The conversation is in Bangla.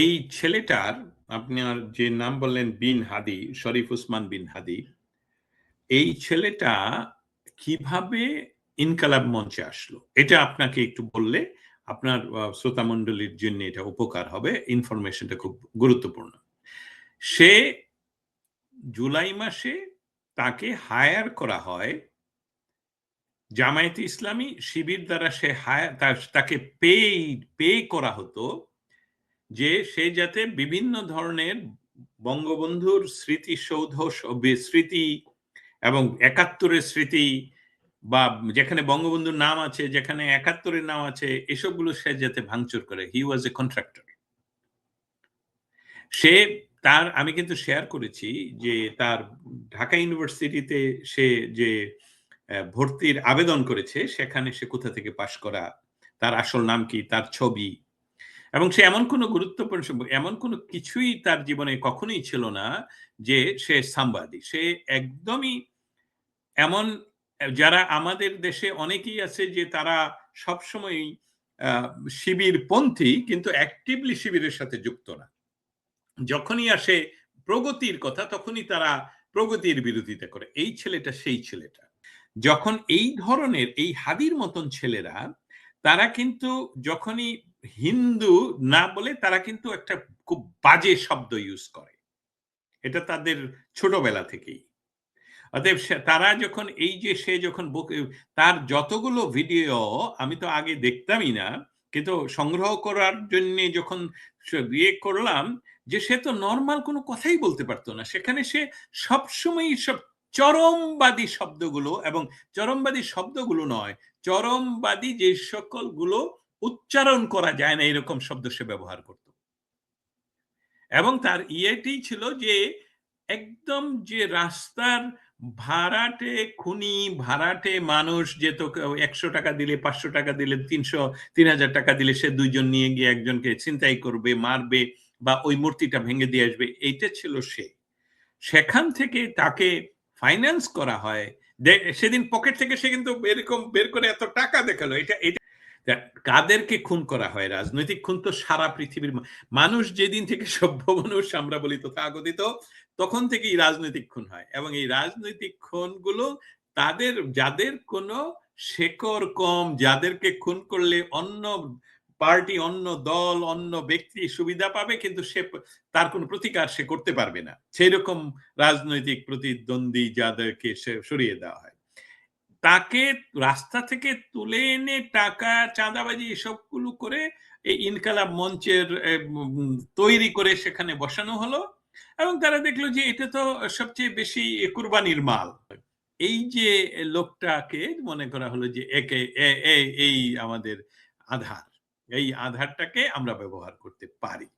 এই ছেলেটার আপনার যে নাম বললেন বিন হাদি, শরীফ উসমান বিন হাদি, এই ছেলেটা কীভাবে ইনকালাব মঞ্চে আসলো? এটা আপনাকে একটু বললে আপনার শ্রোতা মণ্ডলীর জন্য এটা উপকার হবে ইনফরমেশনটা খুব গুরুত্বপূর্ণ। সে জুলাই মাসে তাকে হায়ার করা হয় জামায়াতে ইসলামী শিবির দ্বারা সে হায়ার তাকে পে পে করা হতো যে সে যাতে বিভিন্ন ধরনের বঙ্গবন্ধুর স্মৃতিসৌধ স্মৃতি এবং একাত্তরের স্মৃতি বা যেখানে বঙ্গবন্ধুর নাম আছে, যেখানে একাত্তরের নাম আছে, এসবগুলো সে যাতে ভাঙচুর করে। হি ওয়াজ এ কন্ট্রাক্টর সে তার, আমি কিন্তু শেয়ার করেছি যে তার ঢাকা ইউনিভার্সিটিতে সে যে ভর্তির আবেদন করেছে, সেখানে সে কোথা থেকে পাশ করা, তার আসল নাম কি, তার ছবি এবং সে এমন কোনো গুরুত্বপূর্ণ এমন কোনো কিছুই তার জীবনে কখনোই ছিল না যে সে সাম্বাদি সে একদমই এমন, যারা আমাদের দেশে অনেকেই আছে যে তারা সবসময় শিবির পন্থী কিন্তু অ্যাক্টিভলি শিবিরের সাথে যুক্ত না। যখনই আসে প্রগতির কথা, তখনই তারা প্রগতির বিরোধিতা করে। এই ছেলেটা সেই ছেলেটা। যখন এই ধরনের, এই হাদির মতন ছেলেরা, তারা কিন্তু যখনই হিন্দু না বলে তারা কিন্তু একটা খুব বাজে শব্দ ইউজ করে। এটা তাদের ছোটবেলা থেকেই। অতএব তারা যখন এই যে সে যখন তার যতগুলো ভিডিও আমি তো আগে দেখতামই না, কিন্তু সংগ্রহ করার জন্য যখন ইয়ে করলাম যে সে তো নর্মাল কোনো কথাই বলতে পারতো না। সেখানে সে সবসময় সব চরমবাদী শব্দগুলো এবং চরমবাদী শব্দগুলো নয়, চরমবাদী যে সকলগুলো উচ্চারণ করা যায় না, এরকম শব্দ সে ব্যবহার করত। এবং তার ইয়েটি ছিল যে, একদম যে রাস্তার ভাড়াটে খুনি, ভাড়াটে মানুষ যে তোকে একশো টাকা দিলে, পাঁচশো টাকা দিলে, তিনশো, তিন হাজার টাকা দিলে সে দুইজন নিয়ে গিয়ে একজনকে চিন্তাই করবে, মারবে বা ওই মূর্তিটা ভেঙে দিয়ে আসবে, এইটা ছিল সে। সেখান থেকে তাকে ফাইন্যান্স করা হয়। সেদিন পকেট থেকে সে কিন্তু এরকম বের করে এত টাকা দেখাল, এটা এটা কাদেরকে খুন করা হয়? রাজনৈতিক খুন তো সারা পৃথিবীর মানুষ যেদিন থেকে সভ্য মানুষ, আমরা বলি তথাগতিত তখন থেকেই রাজনৈতিক খুন হয়। এবং এই রাজনৈতিক খুনগুলো তাদের, যাদের কোনো শেকড় কম, যাদেরকে খুন করলে অন্য পার্টি, অন্য দল, অন্য ব্যক্তি সুবিধা পাবে, কিন্তু সে তার কোনো প্রতিকার সে করতে পারবে না। সেই রকম রাজনৈতিক প্রতিদ্বন্দ্বী যাদেরকে সরিয়ে দেওয়া হয়। তাকে রাস্তা থেকে তুলে এনে টাকা, চাঁদাবাজি এসবগুলো করে এই ইনকালাব মঞ্চের তৈরি করে সেখানে বসানো হলো এবং তারা দেখল যে এটা তো সবচেয়ে বেশি কুরবানির মাল। এই যে লোকটাকে মনে করা হলো যে একে এই আমাদের আধার, এই আধারটাকে আমরা ব্যবহার করতে পারি।